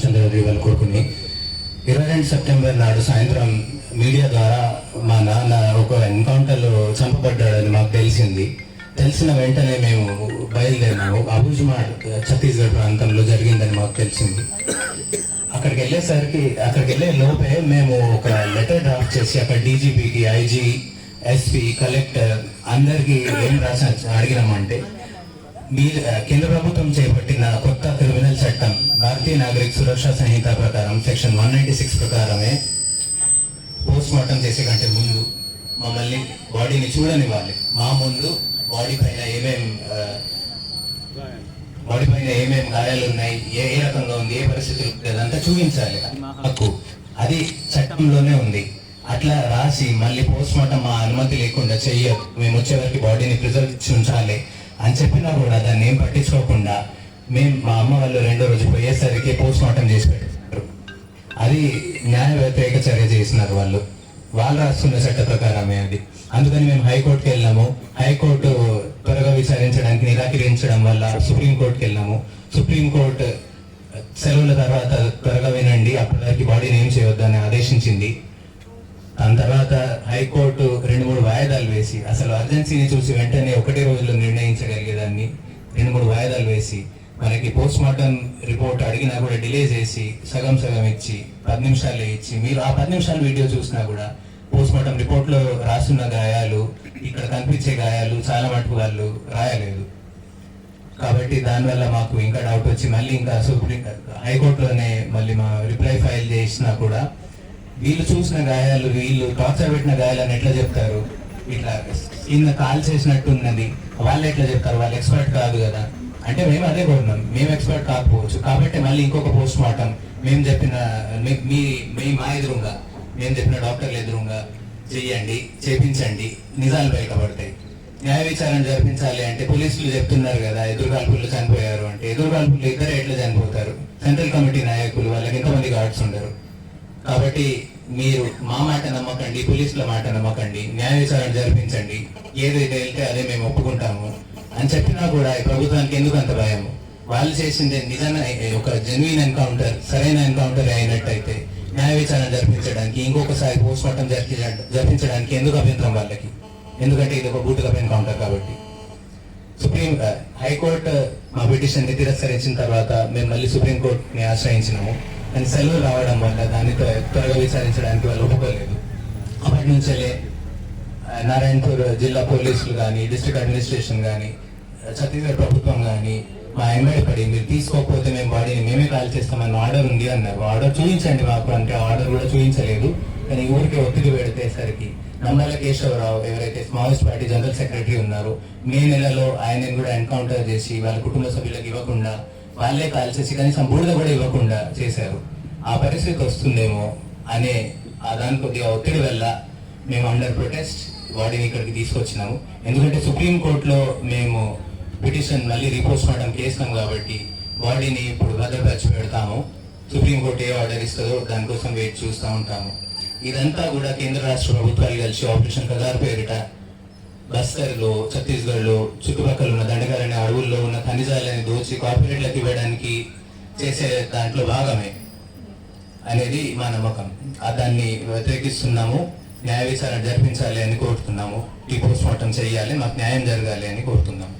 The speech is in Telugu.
రామచంద్రరావు వాళ్ళ కొడుకుని ఇరవై రెండు సెప్టెంబర్ నాడు సాయంత్రం మీడియా ద్వారా మా నాన్న ఒక ఎన్కౌంటర్లో చంపబడ్డాడని మాకు తెలిసింది. తెలిసిన వెంటనే మేము బయలుదేరినాము. అబుజ్మాడ్ ఛత్తీస్గఢ్ ప్రాంతంలో జరిగిందని మాకు తెలిసింది. అక్కడికి వెళ్ళేసరికి అక్కడికి వెళ్ళే లోపే మేము ఒక లెటర్ డ్రాఫ్ట్ చేసి అక్కడ డీజీపీకి ఐజీ ఎస్పీ కలెక్టర్ అందరికి ఏం రాసి అడిగినామంటే మీరు కేంద్ర ప్రభుత్వం చేపట్టిన కొత్త క్రిమినల్ చట్టం భారతీయ నాగరిక సురక్ష సంహిత ప్రకారం సెక్షన్ వన్ నైంటీ సిక్స్ ప్రకారమే పోస్ట్ మార్టం చేసే కంటే ముందు మమ్మల్ని బాడీని చూడనివ్వాలి. మా ముందు బాడీ పైన ఏమేం బాడీ పైన ఏమేం గాయాలు ఉన్నాయి ఏ ఏ రకంగా ఉంది ఏ పరిస్థితులు అదంతా చూపించాలి. హక్కు అది చట్టంలోనే ఉంది. అట్లా రాసి మళ్ళీ పోస్ట్ మార్టం మా అనుమతి లేకుండా చెయ్యదు మేము వచ్చేవరకు బాడీని ప్రిజర్వ్ ఉంచాలి అని చెప్పినా కూడా దాన్ని ఏం పట్టించుకోకుండా మేము మా అమ్మ వాళ్ళు రెండో రోజు పోయేసరికి పోస్ట్ మార్టం చేసి పెట్టారు. అది న్యాయ వ్యతిరేక చర్య చేసినారు వాళ్ళు. వాళ్ళు రాస్తున్న చట్ట ప్రకారమే అది. అందుకని మేము హైకోర్టుకి వెళ్ళాము. హైకోర్టు త్వరగా విచారించడానికి నిరాకరించడం వల్ల సుప్రీంకోర్టుకి వెళ్ళాము. సుప్రీంకోర్టు సెలవుల తర్వాత త్వరగా వినండి అప్పటివరకు బాడీని ఏం చేయొద్దని ఆదేశించింది. దాని తర్వాత హైకోర్టు రెండు మూడు వాయిదాలు వేసి అసలు అర్జెన్సీని చూసి వెంటనే ఒకటే రోజులో నిర్ణయించగలిగేదాన్ని రెండు మూడు వాయిదాలు వేసి మనకి పోస్ట్ మార్టం రిపోర్ట్ అడిగినా కూడా డిలే చేసి సగం సగం ఇచ్చి పది నిమిషాలు ఇచ్చి మీరు ఆ పది నిమిషాలు వీడియో చూసినా కూడా పోస్ట్ మార్టం రిపోర్ట్లో రాస్తున్న రాసున్న గాయాలు ఇక్కడ కనిపించే గాయాలు చాలా మటుకు వాళ్ళు రాయలేదు. కాబట్టి దానివల్ల మాకు ఇంకా డౌట్ వచ్చి మళ్ళీ ఇంకా సుప్రీం హైకోర్టులోనే మళ్ళీ మా రిప్లై ఫైల్ చేసినా కూడా వీళ్ళు చూసిన గాయాలు వీళ్ళు టార్చర్ పెట్టిన గాయాలని ఎట్లా చెప్తారు? ఇట్లా కింద కాల్ చేసినట్టు ఉన్నది. వాళ్ళు ఎట్లా చెప్తారు? వాళ్ళు ఎక్స్పర్ట్ కాదు కదా. అంటే మేము అదే కోరినాం మేము ఎక్స్పర్ట్ కాకపోవచ్చు. కాబట్టి మళ్ళీ ఇంకొక పోస్ట్ మార్టం. మేము చెప్పిన మీ- మీ మీ మా ఎదురుగా మేము చెప్పిన డాక్టర్లు ఎదురుగా చెయ్యండి చేపించండి. నిజాలు బయటపడతాయి. న్యాయ విచారణ జరిపించాలి అంటే పోలీసులు చెప్తున్నారు కదా ఎదురుగాల్పులు చనిపోయారు అంటే. ఎదురుగాల్పులు ఇద్దరు ఎట్లా చనిపోతారు? సెంట్రల్ కమిటీ నాయకులు వాళ్ళకి ఎంతమంది గార్డ్స్ ఉండరు? కాబట్టి మీరు మా మాట నమ్మకండి పోలీసుల మాట నమ్మకండి న్యాయ విచారణ జరిపించండి. ఏదైతే వెళ్తే అదే మేము ఒప్పుకుంటాము. అని చెప్పినా కూడా ఈ ప్రభుత్వానికి ఎందుకు అంత భయం? వాళ్ళు చేసింది నిజంగా ఒక జెన్యున్ ఎన్కౌంటర్ సరైన ఎన్కౌంటర్ అయినట్టయితే న్యాయ విచారణ జరిపించడానికి ఇంకొకసారి పోస్ట్ మార్టం జరిపించడానికి ఎందుకు అభ్యంతరం వాళ్ళకి? ఎందుకంటే ఇది ఒక బూటుగా ఎన్కౌంటర్ కాబట్టి. సుప్రీం హైకోర్టు మా పిటిషన్ని తిరస్కరించిన తర్వాత మేము మళ్ళీ సుప్రీంకోర్టుని ఆశ్రయించినాము. కానీ సెలవు రావడం వల్ల దాన్ని త్వరగా విచారించడానికి వాళ్ళు ఒప్పుకోలేదు. అప్పటి నుంచే నారాయణపూర్ జిల్లా పోలీసులు కానీ డిస్ట్రిక్ట్ అడ్మినిస్ట్రేషన్ కానీ ఛత్తీస్గఢ్ ప్రభుత్వం కానీ మా ఎంబడి పడి మీరు తీసుకోకపోతే మేము బాడీని మేమే కాల్ చేస్తామని ఆర్డర్ ఉంది అన్నారు. ఆర్డర్ చూపించండి మాకు అంటే ఆర్డర్ కూడా చూపించలేదు. కానీ ఊరికి ఒత్తిడి పెడితేసరికి నమ్మల కేశవరావు ఎవరైతే మావోయిస్ట్ పార్టీ జనరల్ సెక్రటరీ ఉన్నారో మే నెలలో ఆయనని కూడా ఎన్కౌంటర్ చేసి వాళ్ళ కుటుంబ సభ్యులకు ఇవ్వకుండా వాళ్ళే కాల్ చేసి కనీసం బూడిద కూడా ఇవ్వకుండా చేశారు. ఆ పరిస్థితి వస్తుందేమో అనే దాని కొద్దిగా ఒత్తిడి వల్ల మేము అండర్ ప్రొటెస్ట్ బాడీని ఇక్కడికి తీసుకొచ్చినాము. ఎందుకంటే సుప్రీం కోర్టులో మేము పిటిషన్ మళ్ళీ రీపోస్ట్ చేయడం చేసినాం కాబట్టి బాడీని ఇప్పుడు భద్రపరిచి పెడతాము. సుప్రీంకోర్టు ఏ ఆర్డర్ ఇస్తుందో దానికోసం వెయిట్ చూస్తూ ఉంటాము. ఇదంతా కూడా కేంద్ర రాష్ట్ర ప్రభుత్వాలు కలిసి ఆపరేషన్ కదార్ పేరిట బస్తర్లో ఛత్తీస్గఢ్లో చుట్టుపక్కల ఉన్న దండకారణ్య అడవుల్లో ఉన్న ఖనిజాలని దోచి కార్పొరేట్లకు ఇవ్వడానికి చేసే దాంట్లో భాగమే అనేది మా నమ్మకం. దాన్ని వ్యతిరేకిస్తున్నాము. న్యాయ విచారణ జరిపించాలి అని కోరుతున్నాము. ఈ పోస్ట్ మార్టం చేయాలి. మాకు న్యాయం జరగాలి అని కోరుతున్నాము.